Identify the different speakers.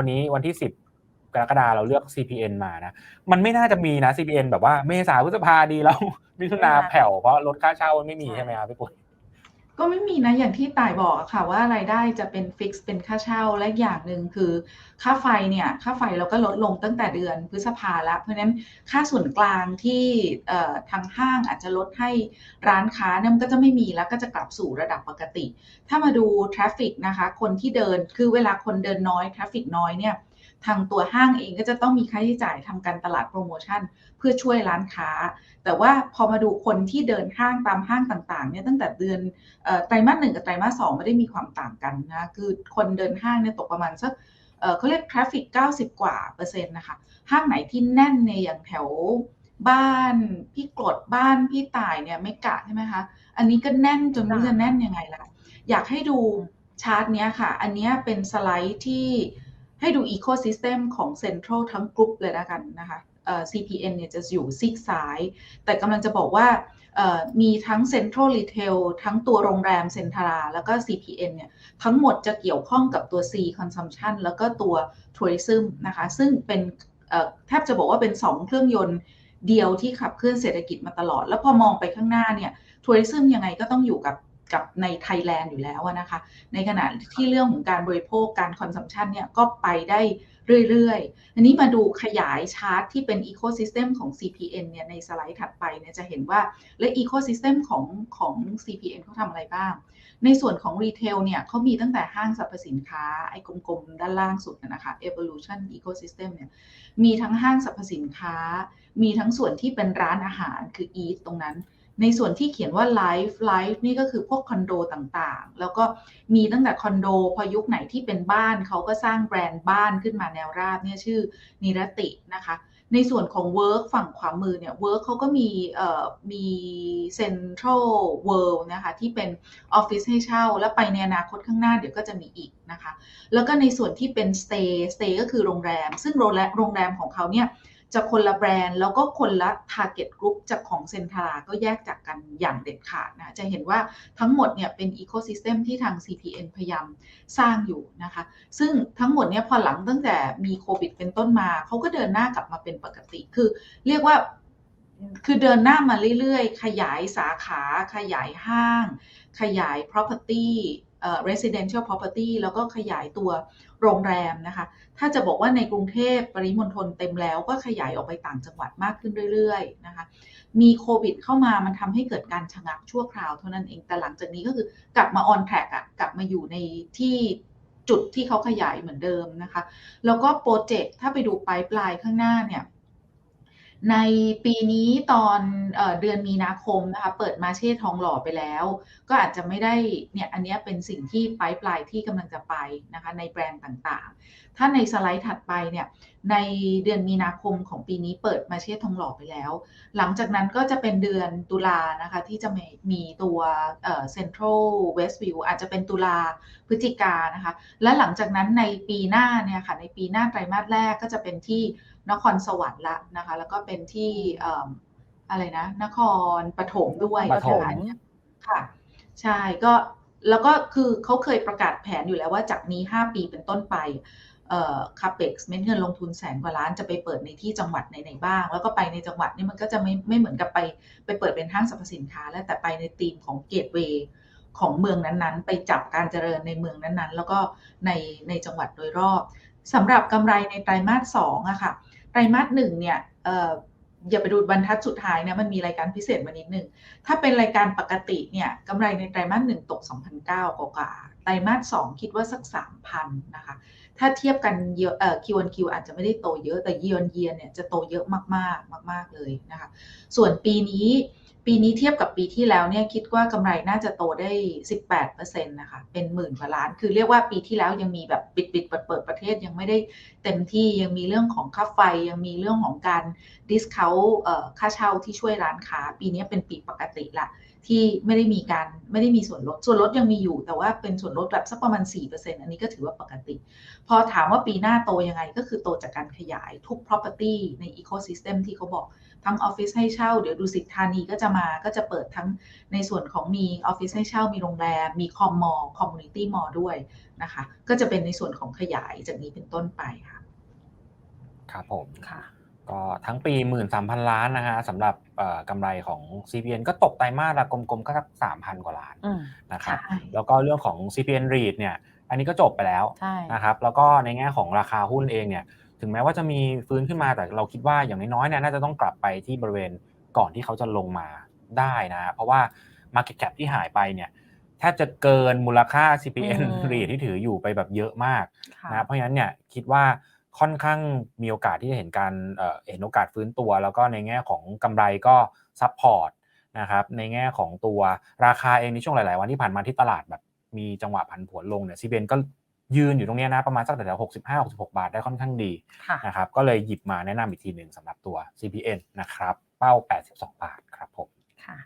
Speaker 1: วันนี้วันที่สิบกรกฎาเราเลือก CPN มานะ มันไม่น่าจะมีนะ CPN แบบว่าเมษาพฤษภาดีแล้วมิถุนาแผ่วเพราะลดค่าเช่ามันไม่มีใช่ไหมครับพี่ปุ้ย
Speaker 2: ก็ไม่มีนะอย่างที่ต่ายบอกค่ะว่ารายได้จะเป็นฟิกซ์เป็นค่าเช่าและอย่างหนึ่งคือค่าไฟเนี่ยค่าไฟเราก็ลดลงตั้งแต่เดือนพฤษภาแล้ว เพราะฉะนั้นค่าส่วนกลางที่ทางห้างอาจจะลดให้ร้านค้าเนี่ยมันก็จะไม่มีแล้วก็จะกลับสู่ระดับปกติ ถ้ามาดูทราฟฟิกนะคะคนที่เดินคือเวลาคนเดินน้อยทราฟฟิกน้อยเนี่ย ทางตัวห้างเองก็จะต้องมีค่าใช้จ่ายทำการตลาดโปรโมชั่น เพื่อช่วยร้านค้า แต่ว่าพอมาดูคนที่เดินห้างตามห้างต่างๆเนี่ยตั้งแต่เดือนไตรมาสหนึ่งกับไตรมาสสองไม่ได้มีความต่างกันนะคือคนเดินห้างเนี่ยตกประมาณสักเขาเรียกทราฟฟิก90 กว่าเปอร์เซ็นต์นะคะห้างไหนที่แน่นในอย่างแถวบ้านพี่กรดบ้านพี่ตายเนี่ยไม่กะใช่ไหมคะ อันนี้ก็แน่นจนไม่รู้จะแน่นยังไงละอยากให้ดูชาร์ตเนี้ยค่ะ อันนี้เป็นสไลด์ที่ ให้ดูอีโค y ิสเต็มของเซ็นทรัลทั้งกรุ๊ปเลยแล้วกันนะคะ CPN เนี่ยจะอยู่ซีกซ้าย แต่กำลังจะบอกว่ามีทั้ง Central Retail ทั้งตัวโรงแรมเซ็นทรา แล้วก็ CPN เนี่ยทั้งหมดจะเกี่ยวข้องกับตัว C Consumption แล้วก็ตัว Tourism นะคะ ซึ่งเป็นแทบจะบอกว่าเป็น 2 เครื่องยนต์เดียวที่ขับเคลื่อนเศรษฐกิจมาตลอด แล้วพอมองไปข้างหน้าเนี่ย Tourism ยังไงก็ต้องอยู่กับ กับในไทยแลนด์อยู่แล้วนะคะ ในขณะที่เรื่องของการบริโภคการคอนซัมชันเนี่ยก็ไปได้เรื่อยๆ อันนี้มาดูขยายชาร์ตที่เป็น Ecosystem ของ CPN เนี่ยในสไลด์ถัดไปเนี่ยจะเห็นว่าและ Ecosystem ของของ CPN เขาทำอะไรบ้าง ในส่วนของรีเทลเนี่ยเขามีตั้งแต่ห้างสรรพสินค้า ไอ้กลมๆ ด้านล่างสุดนะคะ Evolution Ecosystem เนี่ยมีทั้งห้างสรรพสินค้า มีทั้งส่วนที่เป็นร้านอาหารคือ Eat ตรงนั้น ในส่วนที่เขียนว่า Life Life นี่ก็คือพวกคอนโดต่างๆ แล้วก็มีตั้งแต่คอนโด พอยุคไหนที่เป็นบ้านเขาก็สร้างแบรนด์บ้านขึ้นมาแนวราบเนี่ยชื่อนิรตินะคะ ในส่วนของ Work ฝั่งขวามือเนี่ย Work เขาก็มีเอ่อมี Central World นะคะที่เป็นออฟฟิศให้เช่า แล้วไปในอนาคตข้างหน้าเดี๋ยวก็จะมีอีกนะคะ แล้วก็ในส่วนที่เป็น Stay Stay ก็คือโรงแรม ซึ่งโรงแรมโรงแรมของเขาเนี่ย จะคนละแบรนด์ แล้วก็คนละ Target Group จากของเซนทราก็แยกจากกันอย่างเด็ดขาดนะจะเห็นว่าทั้งหมดเนี่ยเป็น Ecosystem ที่ทาง CPN พยายามสร้างอยู่นะคะ ซึ่งทั้งหมดเนี่ยพอหลังตั้งแต่มีโควิดเป็นต้นมา เขาก็เดินหน้ากลับมาเป็นปกติ คือเรียกว่าคือเดินหน้ามาเรื่อยๆ ขยายสาขา ขยายห้าง ขยาย property เอ่อ residential property แล้วก็ขยายตัว โรงแรมนะคะ ถ้าจะบอกว่าในกรุงเทพปริมณฑลเต็มแล้วก็ขยายออกไปต่างจังหวัดมากขึ้นเรื่อยๆนะคะ มีโควิดเข้ามามันทำให้เกิดการชะงักชั่วคราวเท่านั้นเอง แต่หลังจากนี้ก็คือกลับมา on track อะกลับมาอยู่ในที่จุดที่เขาขยายเหมือนเดิมนะคะ แล้วก็โปรเจกต์ถ้าไปดูปลายปลายข้างหน้าเนี่ย ในปีนี้ตอนเอเดือนมีนาคมนะคะเปิดมาเช่ทองหล่อไปแล้ว ก็อาจจะไม่ได้เนี่ยอันนี้เป็นสิ่งที่ปลายปลายที่กำลังจะไปนะคะในแบรนด์ต่างๆ ถ้าในสไลด์ถัดไปเนี่ยในเดือนมีนาคมของปีนี้เปิดมาเช่ทองหล่อไปแล้ว หลังจากนั้นก็จะเป็นเดือนตุลานะคะที่จะมีมีตัวเอ่อ Central Westview อาจจะเป็นตุลาพฤศจิกานะคะ และหลังจากนั้นในปีหน้าเนี่ยค่ะในปีหน้าไตรมาสแรกก็จะเป็นที่นครสวรรค์ละนะคะ แล้วก็เป็นที่เอิ่มอะไรนะ นครปฐมด้วย
Speaker 1: ปฐม
Speaker 2: ก็คืออันเนี้ยค่ะ ใช่ก็แล้วก็คือเขาเคยประกาศแผนอยู่แล้วว่าจากนี้ 5 ปีเป็นต้นไปเอ่อ คาเปกเม็ดเงินลงทุนแสนกว่าล้านจะไปเปิดในที่จังหวัดไหนๆบ้าง แล้วก็ไปในจังหวัดนี่มันก็จะไม่ไม่เหมือนกับไปไปเปิดเป็นห้างสรรพสินค้า แล้วแต่ไปในธีมของเกตเวย์ของเมืองนั้นๆ ไปจับการเจริญในเมืองนั้นๆ แล้วก็ในในจังหวัดโดยรอบสำหรับกำไรในไตรมาสสองอะค่ะไตรมาสหนึ่งเนี่ยเอย่าไปดูบรรทัดสุดท้ายนะมันมีรายการพิเศษมานิดหนึ่ง ถ้าเป็นรายการปกติเนี่ยกำไรในไตรมาสหนึ่งตก 2,009กว่า ไตรมาสสองคิดว่าสัก 3,000 นะคะ ถ้าเทียบกันเยอะเอ่อ Q1Q อาจจะไม่ได้โตเยอะแต่ Year on Year เนี่ยจะโตเยอะมากๆมาก ๆเลยนะคะ ส่วนปีนี้ ปีนี้เทียบกับปีที่แล้วเนี่ยคิดว่ากำไรน่าจะโตได้ 18%นะคะ เป็นหมื่นกว่าล้าน คือเรียกว่าปีที่แล้วยังมีแบบปิดปิดเปิดเปิดประเทศยังไม่ได้เต็มที่ยังมีเรื่องของค่าไฟยังมีเรื่องของการดิสคาวค่าเช่าที่ช่วยร้านค้า ปีนี้เป็นปีปกติละที่ไม่ได้มีการไม่ได้มีส่วนลด ส่วนลดยังมีอยู่ แต่ว่าเป็นส่วนลดแบบสักประมาณ 4%อันนี้ก็ถือว่าปกติ พอถามว่าปีหน้าโตยังไงก็คือโตจากการขยายทุก property ใน ecosystem ที่เขาบอกทั้งออฟฟิศให้เช่า เดี๋ยวดูสิทธานีก็จะมาก็จะเปิดทั้งในส่วนของมีออฟฟิศให้เช่ามีโรงแรม มีคอมมอลคอมมูนิตี้มอลด้วยนะคะ ก็จะเป็นในส่วนของขยายจากนี้เป็นต้นไปค่ะ
Speaker 1: ครับผม
Speaker 3: ค่ะ
Speaker 1: ก็ทั้งปี 13,000 ล้านนะฮะสำหรับเอ่อกำไรของ CPN ก็ตกไตรมาสละกลมๆ ก็สัก 3,000 กว่าล้าน
Speaker 3: อืม
Speaker 1: นะครับ
Speaker 2: ใช่
Speaker 1: แล้วก็เรื่องของ CPN REIT เนี่ยอันนี้ก็จบไปแล้ว
Speaker 3: ใช่
Speaker 1: นะครับแล้วก็ในแง่ของราคาหุ้นเองเนี่ยถึงแม้ว่าจะมีฟื้นขึ้นมาแต่เราคิดว่าอย่างน้อยๆเนี่ยน่าจะต้องกลับไปที่บริเวณก่อนที่เขาจะลงมาได้นะเพราะว่า Market Cap ที่หายไปเนี่ยแทบจะเกินมูลค่า CPN
Speaker 3: อืม
Speaker 1: REIT ที่ถืออยู่ไปแบบเยอะมาก
Speaker 3: ค่ะ
Speaker 1: นะเพราะฉะนั้นเนี่ยคิดว่า ค่อนข้างมีโอกาสที่จะเห็นการเอ่อเห็นโอกาสฟื้นตัว แล้วก็ในแง่ของกำไรก็ซัพพอร์ตนะครับในแง่ของตัวราคาเองในช่วงหลาย ๆ วันที่ผ่านมาที่ตลาดแบบมีจังหวะผันผวนลงเนี่ยซีเบนก็ยืนอยู่ตรงเนี้ยนะประมาณสักแถวๆ65 66 บาทได้ค่อนข้างดี
Speaker 3: ค่ะ
Speaker 1: นะครับก็เลยหยิบมาแนะนำอีกทีหนึ่งสำหรับตัว CPN นะครับ เป้า 82 บาทครับผม
Speaker 3: ค่ะ